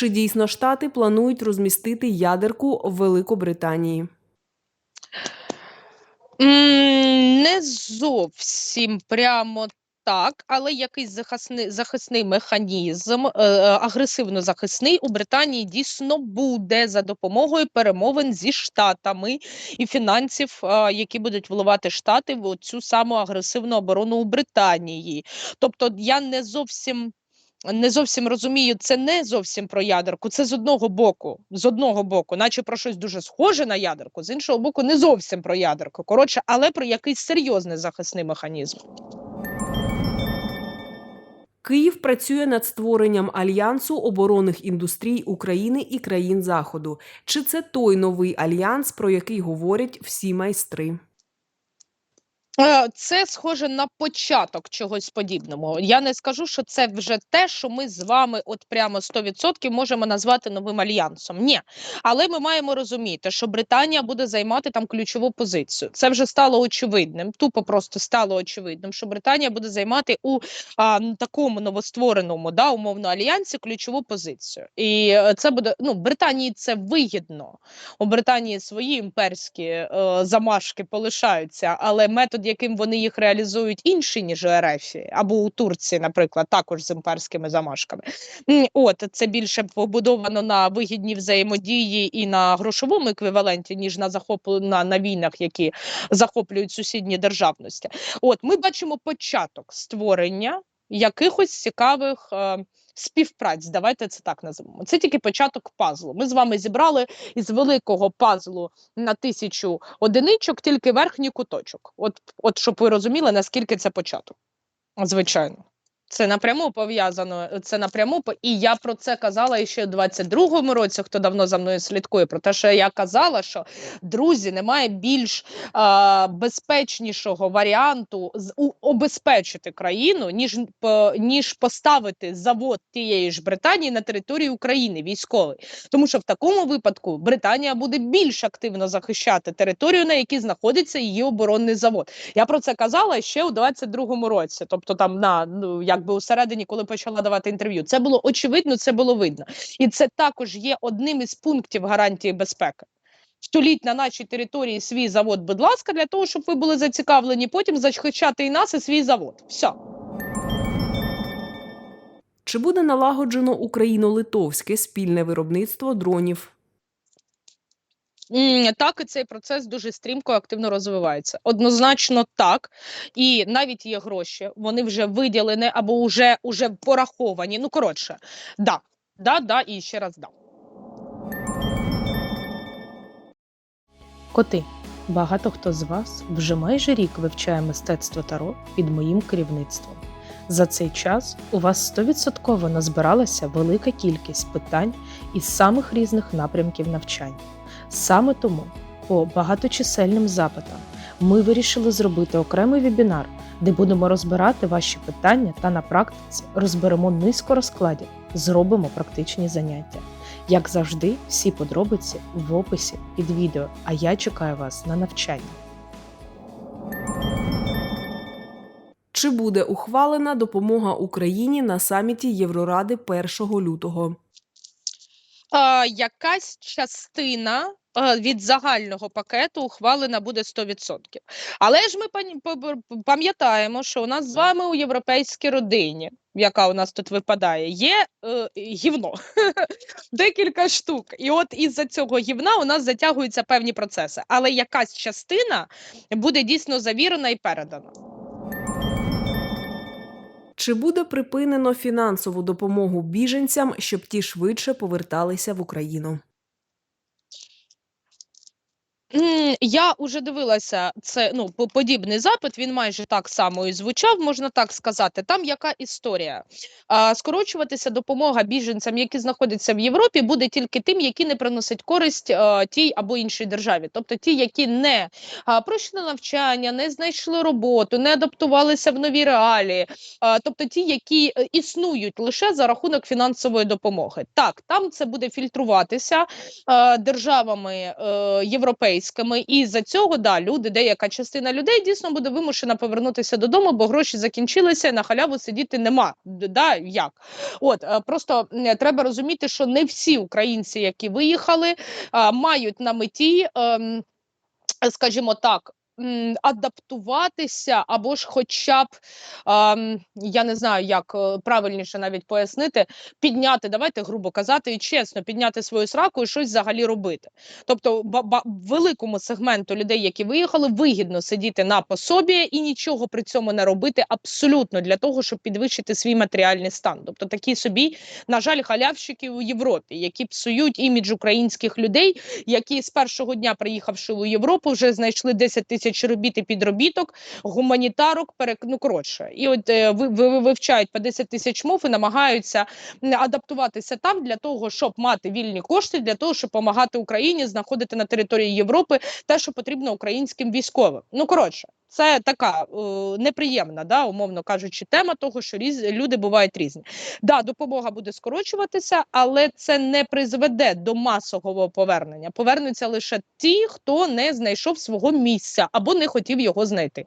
Чи дійсно штати планують розмістити ядерку в Великобританії? Не зовсім прямо так, але якийсь захисний, захисний механізм, е, е, агресивно-захисний у Британії дійсно буде за допомогою перемовин зі штатами і фінансів, е, які будуть вливати штати в цю саму агресивну оборону у Британії. Тобто я не зовсім. Не зовсім розумію, це не зовсім про ядерку. Це з одного боку, з одного боку, наче про щось дуже схоже на ядерку, з іншого боку, не зовсім про ядерку. Коротше, але про якийсь серйозний захисний механізм. Київ працює над створенням альянсу оборонних індустрій України і країн Заходу. Чи це той новий альянс, про який говорять всі майстри? Е, Це схоже на початок чогось подібного. Я не скажу, що це вже те, що ми з вами, от прямо 100% можемо назвати новим альянсом. Ні, але ми маємо розуміти, що Британія буде займати там ключову позицію. Це вже стало очевидним. Тупо просто стало очевидним, що Британія буде займати у а, такому новоствореному да, умовно альянсі ключову позицію. І е, це буде ну Британії це вигідно. У Британії свої імперські е, замашки полишаються, але метод, яким вони їх реалізують, інший ніж у РФ, або у Турції, наприклад, також з імперськими замашками. От це більше побудовано на вигідній взаємодії і на грошовому еквіваленті, ніж на захоплю на, на війнах, які захоплюють сусідні державності. От ми бачимо початок створення якихось цікавих. Е, Співпраць, давайте це так називемо. Це тільки початок пазлу. Ми з вами зібрали із великого пазлу на тисячу одиничок тільки верхній куточок. От, от щоб ви розуміли, наскільки це початок. Звичайно. Це напряму пов'язано. Це напряму і я про це казала ще у 22-му році. Хто давно за мною слідкує, про те, що я казала, що друзі, немає більш а, безпечнішого варіанту з обезпечити країну, ніж по, ніж поставити завод тієї ж Британії на території України військовий. Тому що в такому випадку Британія буде більш активно захищати територію, на якій знаходиться її оборонний завод. Я про це казала ще у 22-му році, тобто там на ну якби усередині, коли почала давати інтерв'ю. Це було очевидно, це було видно, і це також є одним із пунктів гарантії безпеки. Втуліть на нашій території свій завод, будь ласка, для того, щоб ви були зацікавлені потім захищати і нас, і свій завод. Все. Чи буде налагоджено україно-литовське спільне виробництво дронів? Так, і цей процес дуже стрімко активно розвивається. Однозначно так. І навіть є гроші, вони вже виділені або вже, вже пораховані. Ну, коротше, да, да, да, і ще раз да. Коти. Багато хто з вас вже майже рік вивчає мистецтво таро під моїм керівництвом. За цей час у вас 100% назбиралася велика кількість питань із самих різних напрямків навчання. Саме тому, по багаточисельним запитам, ми вирішили зробити окремий вебінар, де будемо розбирати ваші питання та на практиці розберемо низку розкладів, зробимо практичні заняття. Як завжди, всі подробиці в описі під відео, а я чекаю вас на навчання. Чи буде ухвалена допомога Україні на саміті Євроради 1 лютого? А, якась частина е, від загального пакету ухвалена буде 100%. Але ж ми пам'ятаємо, що у нас з вами у європейській родині, яка у нас тут випадає, є е, гівно. Декілька штук. І от із-за цього гівна у нас затягуються певні процеси. Але якась частина буде дійсно завірена і передана. Чи буде припинено фінансову допомогу біженцям, щоб ті швидше поверталися в Україну? Я уже дивилася це ну по- подібний запит. Він майже так само і звучав, можна так сказати. Там яка історія? А, скорочуватися допомога біженцям, які знаходяться в Європі, буде тільки тим, які не приносять користь а, тій або іншій державі, тобто ті, які не а, пройшли навчання, не знайшли роботу, не адаптувалися в нові реалії, а, тобто ті, які е, існують лише за рахунок фінансової допомоги. Так, там це буде фільтруватися державами е, європейськими поліцейськими, і за цього да люди, деяка частина людей дійсно буде вимушена повернутися додому, бо гроші закінчилися, на халяву сидіти нема. Да, як? От е, просто треба розуміти, що не всі українці, які виїхали, мають на меті, ем, скажімо так. Адаптуватися або ж, хоча б я не знаю, як е, правильніше навіть пояснити, підняти, давайте грубо казати, і чесно, підняти свою сраку і щось взагалі робити. Тобто, великому сегменту людей, які виїхали, вигідно сидіти на пособі і нічого при цьому не робити абсолютно для того, щоб підвищити свій матеріальний стан. Тобто такі собі, на жаль, халявщики у Європі, які псують імідж українських людей, які з першого дня, приїхавши у Європу, вже знайшли 10 тисяч робіт і підробіток, гуманітарок, перек... ну коротше, і от е, ви, ви, ви вивчають по 10 тисяч мов і намагаються адаптуватися там для того, щоб мати вільні кошти, для того, щоб допомагати Україні знаходити на території Європи те, що потрібно українським військовим. Ну коротше. Це така е, неприємна, да, умовно кажучи, тема того, що різ, люди бувають різні. Да, допомога буде скорочуватися, але це не призведе до масового повернення. Повернуться лише ті, хто не знайшов свого місця або не хотів його знайти.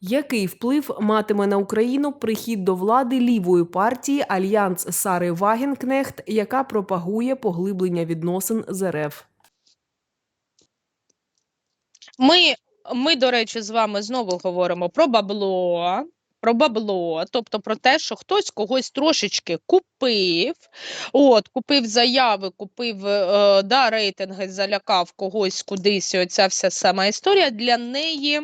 Який вплив матиме на Україну прихід до влади лівої партії Альянс Сари Вагенкнехт, яка пропагує поглиблення відносин з РФ? Ми, ми, до речі, з вами знову говоримо про бабло. Про бабло, тобто про те, що хтось когось трошечки купив, от, купив заяви, купив е, да, рейтинги, залякав когось кудись. Оця вся сама історія для неї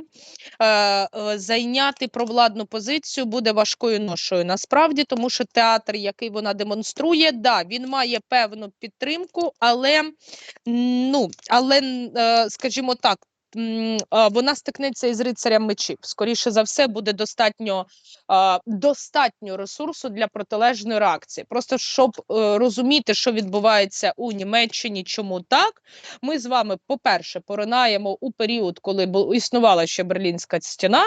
е, е, зайняти провладну позицію буде важкою ношою. Насправді, тому що театр, який вона демонструє, да, він має певну підтримку, але ну, але, е, скажімо так. Вона стикнеться із рицарем мечів. Скоріше за все, буде достатньо достатньо ресурсу для протилежної реакції. Просто щоб е, розуміти, що відбувається у Німеччині, чому так, ми з вами, по-перше, поринаємо у період, коли існувала ще Берлінська стіна,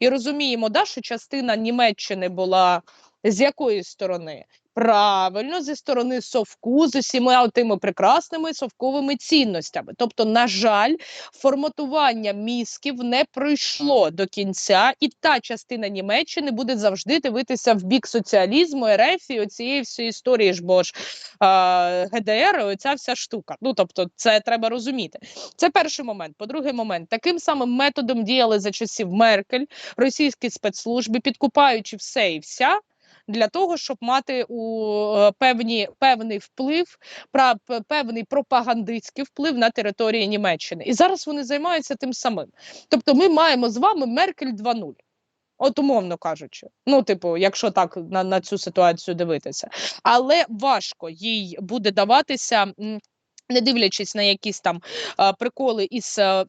і розуміємо, да, що частина Німеччини була з якої сторони? Правильно, зі сторони совку, з усіма тими прекрасними совковими цінностями. Тобто, на жаль, форматування мізків не пройшло до кінця, і та частина Німеччини буде завжди дивитися в бік соціалізму, РФ і оцієї всієї історії ж бо ж е, ГДР, оця вся штука. Ну тобто, це треба розуміти. Це перший момент. По-другий момент, таким самим методом діяли за часів Меркель, російські спецслужби, підкупаючи все і вся. Для того щоб мати у е, певні певний вплив, певний пропагандистський вплив на території Німеччини, і зараз вони займаються тим самим. Тобто, ми маємо з вами Меркель 2.0. От умовно кажучи, ну, типу, якщо так на, на цю ситуацію дивитися, але важко їй буде даватися. Не дивлячись на якісь там а, приколи із е,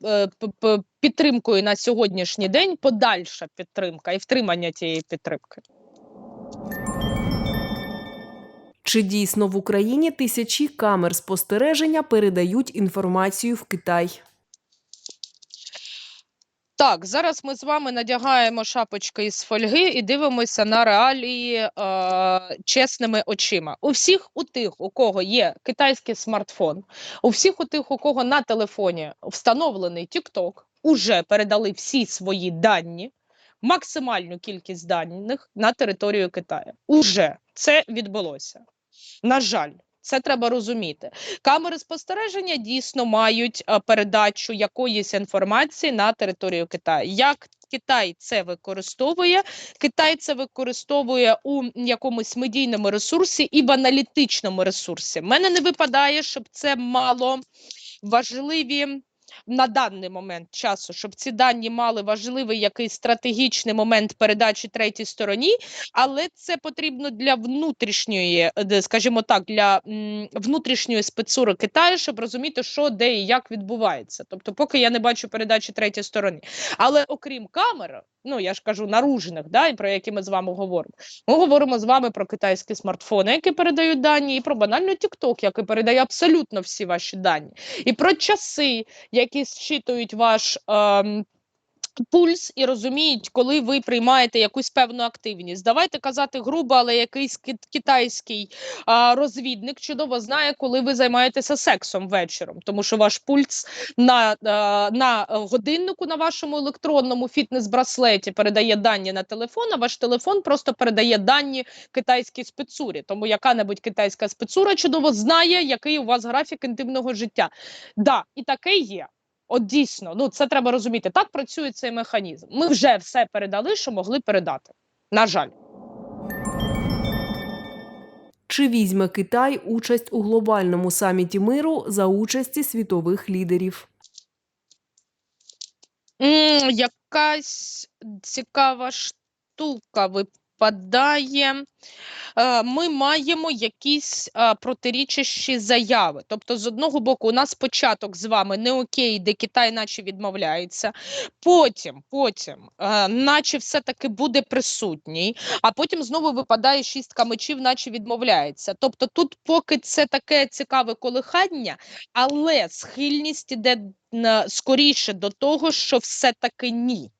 п- підтримкою на сьогоднішній день, подальша підтримка і втримання тієї підтримки. Чи дійсно в Україні тисячі камер спостереження передають інформацію в Китай? Так, зараз ми з вами надягаємо шапочки із фольги і дивимося на реалії е, чесними очима. У всіх у тих, у кого є китайський смартфон, у всіх у тих, у кого на телефоні встановлений TikTok, уже передали всі свої дані, максимальну кількість даних на територію Китаю. Уже це відбулося. На жаль. Це треба розуміти. Камери спостереження дійсно мають е, передачу якоїсь інформації на територію Китаю. Як Китай це використовує? Китай це використовує у якомусь медійному ресурсі і в аналітичному ресурсі. Мене не випадає, щоб це мало важливі. На даний момент часу, щоб ці дані мали важливий якийсь стратегічний момент передачі третій стороні, але це потрібно для внутрішньої, е, скажімо так, для внутрішньої спецури Китаю, щоб розуміти, що де і як відбувається. Тобто, поки я не бачу передачі третій стороні. Але окрім камер, ну я ж кажу, наружних, да, і про які ми з вами говоримо. Ми говоримо з вами про китайські смартфони, які передають дані, і про банально TikTok, який передає абсолютно всі ваші дані, і про часи, які зчитують ваш. Ем, пульс і розуміють, коли ви приймаєте якусь певну активність. Давайте казати грубо, але якийсь китайський а, розвідник чудово знає, коли ви займаєтеся сексом вечором, тому що ваш пульс на, е, на годиннику на вашому електронному фітнес-браслеті передає дані на телефон, а ваш телефон просто передає дані китайській спецурі. Тому яка-небудь китайська спецура чудово знає, який у вас графік інтимного життя. Да, і таке є. От дійсно, ну це треба розуміти. Так працює цей механізм. Ми вже все передали, що могли передати. На жаль. Чи візьме Китай участь у глобальному саміті миру за участі світових лідерів? М, якась цікава штука випадає. Е, Ми маємо якісь е, протирічащі заяви. Тобто, з одного боку, у нас початок з вами не окей, де Китай наче відмовляється. Потім, потім, е, наче все-таки буде присутній, а потім знову випадає шістка мечів, наче відмовляється. Тобто, тут поки це таке цікаве колихання, але схильність іде скоріше до того, що все-таки ні.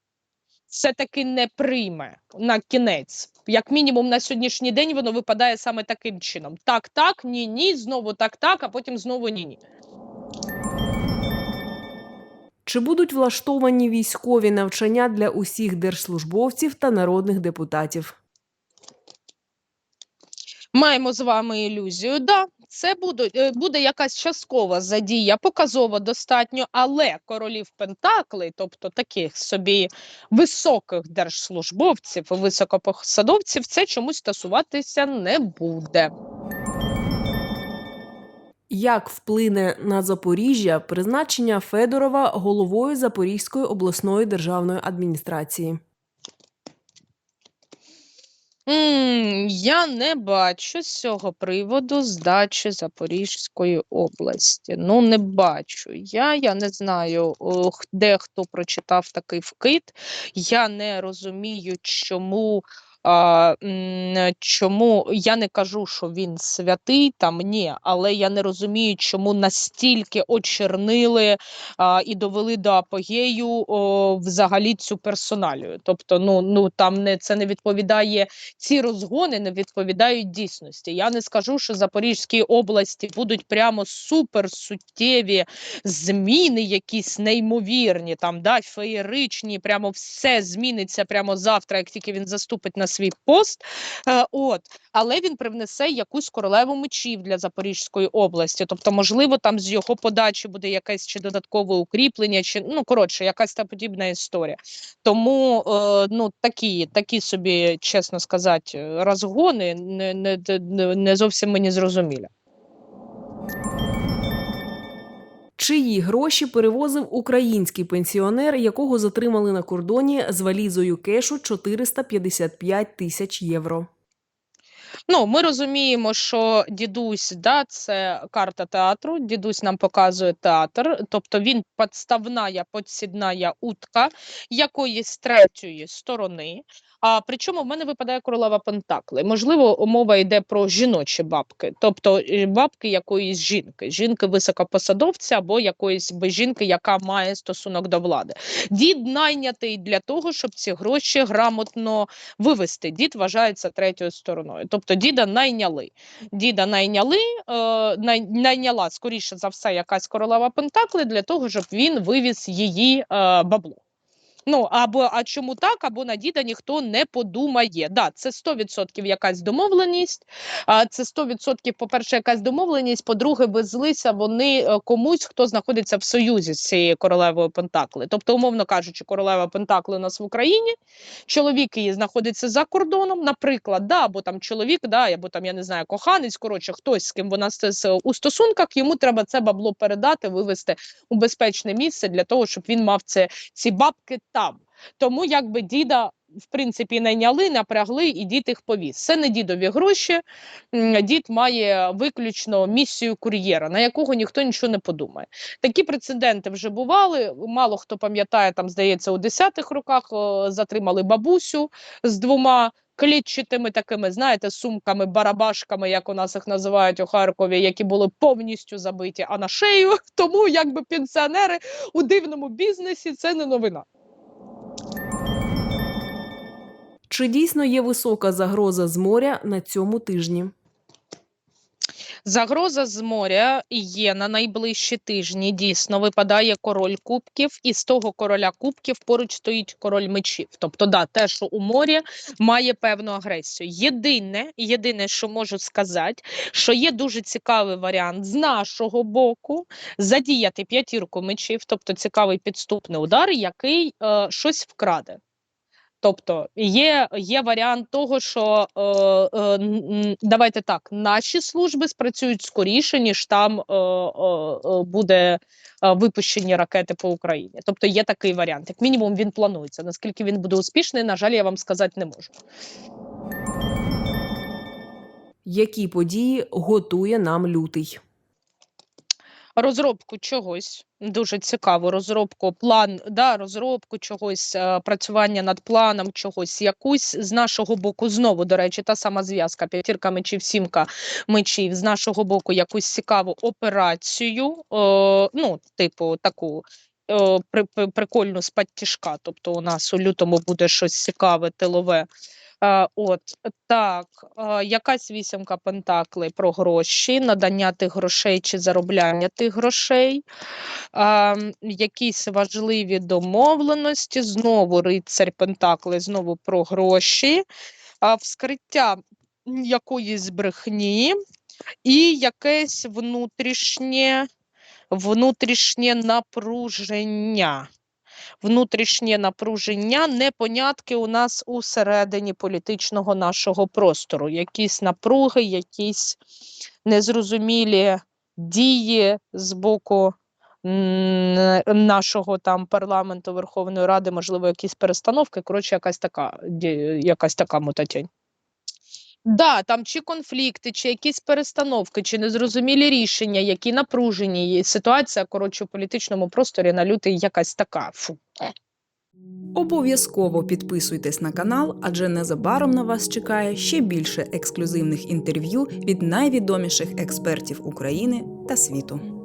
Все-таки не прийме на кінець. Як мінімум на сьогоднішній день воно випадає саме таким чином: так, так, ні, ні, знову так, так, а потім знову ні, ні. Чи будуть влаштовані військові навчання для усіх держслужбовців та народних депутатів? Маємо з вами ілюзію. Да, це буде, буде якась часткова задія, показово достатньо, але королів Пентаклей, тобто таких собі високих держслужбовців, високопосадовців, це чомусь стосуватися не буде. Як вплине на Запоріжжя призначення Федорова головою Запорізької обласної державної адміністрації? М, Я не бачу з цього приводу здачі Запорізької області. Ну, не бачу. Я, я не знаю, де хто прочитав такий вкид. Я не розумію, чому. А, чому я не кажу, що він святий там ні, але я не розумію, чому настільки очернили а, і довели до апогею о, взагалі цю персоналію. Тобто, ну, ну там не це не відповідає ці розгони не відповідають дійсності. Я не скажу, що Запорізькій області будуть прямо супер суттєві зміни, якісь неймовірні, там да, феєричні, прямо все зміниться прямо завтра, як тільки він заступить на свій пост. Е, от, але він привнесе якусь королеву мечів для Запорізької області. Тобто, можливо, там з його подачі буде якесь чи додаткове укріплення, чи ну коротше, якась та подібна історія. Тому е, ну такі, такі собі, чесно сказати, розгони не, не, не, зовсім мені зрозумілі. Чиї гроші перевозив український пенсіонер, якого затримали на кордоні з валізою кешу 455 тисяч євро? Ну, ми розуміємо, що дідусь, да, це карта театру. Дідусь нам показує театр, тобто він підставна, підсідна утка якоїсь третьої сторони. А причому в мене випадає королева Пентакли. Можливо, мова йде про жіночі бабки, тобто е, бабки якоїсь жінки, жінки високопосадовця або якоїсь жінки, яка має стосунок до влади. Дід найнятий для того, щоб ці гроші грамотно вивести. Дід вважається третьою стороною. Тобто діда найняли. Діда найняли, е, най, найняла скоріше за все якась королева Пентакли для того, щоб він вивіз її е, бабло. Ну або а чому так, або на діда ніхто не подумає. Да, це 100% якась домовленість. А це 100%, по-перше, якась домовленість. По-друге, везлися вони е, комусь, хто знаходиться в союзі з цією королевою Пентакли. Тобто, умовно кажучи, королева Пентакли у нас в Україні, чоловік її знаходиться за кордоном, наприклад, да, або там чоловік, да, або там я не знаю, коханець, коротше, хтось з ким вона у стосунках, йому треба це бабло передати, вивезти у безпечне місце для того, щоб він мав це ці бабки там. Тому якби діда. В принципі, найняли, напрягли, і дід їх повіз. Це не дідові гроші. Дід має виключно місію кур'єра, на якого ніхто нічого не подумає. Такі прецеденти вже бували. Мало хто пам'ятає, там здається, у 10-х роках затримали бабусю з двома клітчатими такими, знаєте, сумками, барабашками, як у нас їх називають у Харкові, які були повністю забиті, а на шею. Тому якби пенсіонери у дивному бізнесі це не новина. Чи дійсно є висока загроза з моря на цьому тижні? Загроза з моря є на найближчі тижні. Дійсно, випадає король кубків, і з того короля кубків поруч стоїть король мечів. Тобто, да, те, що у морі має певну агресію. Єдине, єдине, що можу сказати, що є дуже цікавий варіант з нашого боку задіяти п'ятірку мечів, тобто цікавий підступний удар, який е, щось вкраде. Тобто є, є варіант того, що е, е, давайте так, наші служби спрацюють скоріше, ніж там е, е, е, буде е, випущені ракети по Україні. Тобто є такий варіант. Як мінімум, він планується. Наскільки він буде успішний, на жаль, я вам сказати не можу. Які події готує нам лютий? Розробку чогось дуже цікаво. Розробку план, да, розробку чогось, е, працювання над планом чогось, якусь з нашого боку, знову до речі, та сама зв'язка, п'ятірка мечів, сімка мечів, з нашого боку, якусь цікаву операцію, е, ну, типу, таку. е, при- при- Прикольну спадтішка, тобто у нас у лютому буде щось цікаве, тилове. Е, От так, е, якась вісімка пентаклей про гроші, надання тих грошей чи заробляння тих грошей, е, якісь важливі домовленості, знову рицарь пентаклей, знову про гроші, вскриття якоїсь брехні і якесь внутрішнє, внутрішнє напруження внутрішнє напруження, непонятки у нас усередині політичного нашого простору, якісь напруги, якісь незрозумілі дії з боку нашого там парламенту Верховної Ради, можливо, якісь перестановки. Коротше, якась така, якась така мутатень. Да, там чи конфлікти, чи якісь перестановки, чи незрозумілі рішення, які напружені. є. Ситуація, коротше, у політичному просторі на лютий якась така. Фу. Обов'язково підписуйтесь на канал, адже незабаром на вас чекає ще більше ексклюзивних інтерв'ю від найвідоміших експертів України та світу.